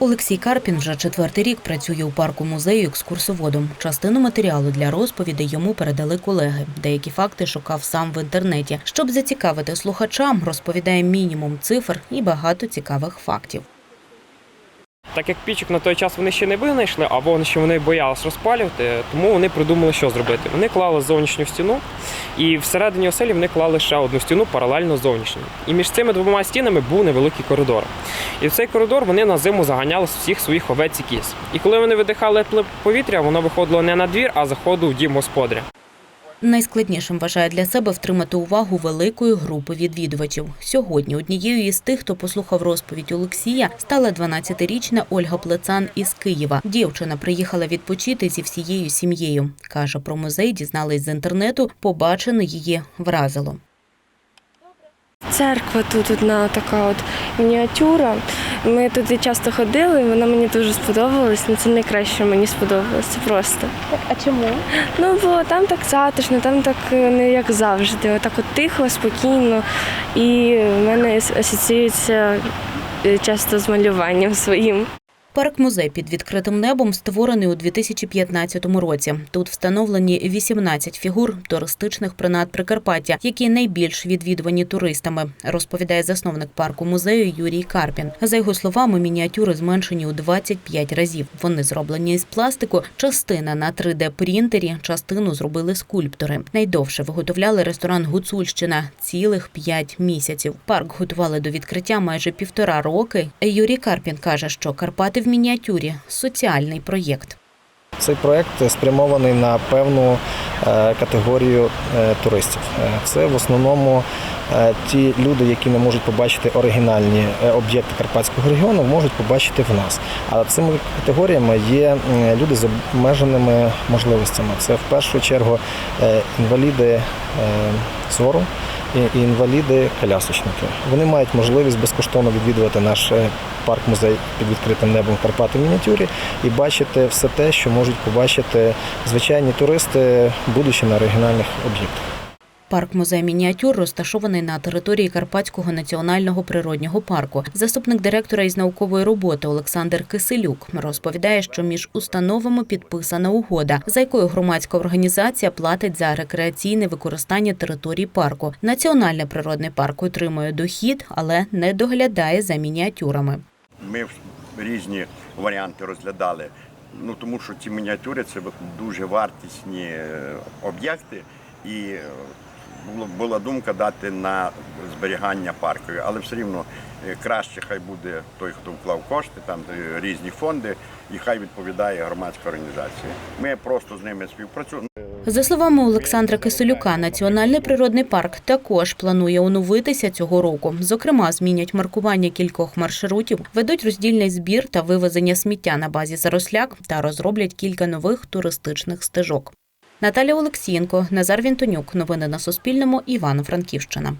Олексій Карпін вже четвертий рік працює у парку музею екскурсоводом. Частину матеріалу для розповідей йому передали колеги. Деякі факти шукав сам в інтернеті. Щоб зацікавити слухачам, розповідає мінімум цифр і багато цікавих фактів. Так як пічок на той час вони ще не винайшли, а вогнище вони боялись розпалювати, тому вони придумали, що зробити. Вони клали зовнішню стіну, і всередині оселі вони клали ще одну стіну паралельно зовнішній. І між цими двома стінами був невеликий коридор. І в цей коридор вони на зиму заганяли з всіх своїх овець і кіз. І коли вони видихали повітря, воно виходило не на двір, а заходило в дім господаря. Найскладнішим вважає для себе втримати увагу великої групи відвідувачів. Сьогодні однією із тих, хто послухав розповідь Олексія, стала 12-річна Ольга Плецан із Києва. Дівчина приїхала відпочити зі всією сім'єю. Каже, про музей дізнались з інтернету, побачене її вразило. Церква тут одна така от мініатюра. Ми туди часто ходили, вона мені дуже сподобалась. але це найкраще що мені сподобалося просто. просто. А чому? Ну, бо там так затишно, там так е, не як завжди. Отак от тихо, спокійно. І в мене асоціюється е, часто з малюванням своїм. Парк-музей під відкритим небом створений у 2015 році. Тут встановлені 18 фігур туристичних принад Прикарпаття, які найбільш відвідувані туристами, розповідає засновник парку музею Юрій Карпін. За його словами, мініатюри зменшені у 25 разів. Вони зроблені із пластику, частина на 3D-принтері, частину зробили скульптори. Найдовше виготовляли ресторан Гуцульщина цілих 5 місяців. Парк готували до відкриття майже півтора роки. Юрій Карпін каже, що Карпати в мініатюрі соціальний проєкт. Цей проект спрямований на певну е, категорію е, туристів. Е, Це в основному ті люди, які не можуть побачити оригінальні об'єкти Карпатського регіону, можуть побачити в нас. А цими категоріями є люди з обмеженими можливостями. Це в першу чергу інваліди зору і і інваліди-колясочники. Вони мають можливість безкоштовно відвідувати наш е, парк-музей під відкритим небом Карпати мініатюрі і бачити все те, що можуть побачити звичайні туристи, будучи на оригінальних об'єктах. Парк-музей мініатюр розташований на території Карпатського національного природнього парку. Заступник директора із наукової роботи Олександр Киселюк розповідає, що між установами підписана угода, за якою громадська організація платить за рекреаційне використання території парку. Національний природний парк отримує дохід, але не доглядає за мініатюрами. Ми різні варіанти розглядали. Ну тому що ці мініатюри це дуже вартісні е, об'єкти, і була думка дати на зберігання паркові, але все рівно е, краще хай буде той, хто вклав кошти, там е, різні фонди, і хай відповідає громадська організація. Ми просто з ними співпрацюємо. За словами Олександра Киселюка, національний природний парк також планує оновитися цього року. Зокрема, змінять маркування кількох маршрутів, ведуть роздільний збір та вивезення сміття на базі заросляк та розроблять кілька нових туристичних стежок. Наталя Олексієнко, Назар Вінтонюк. Новини на Суспільному. Івано-Франківщина.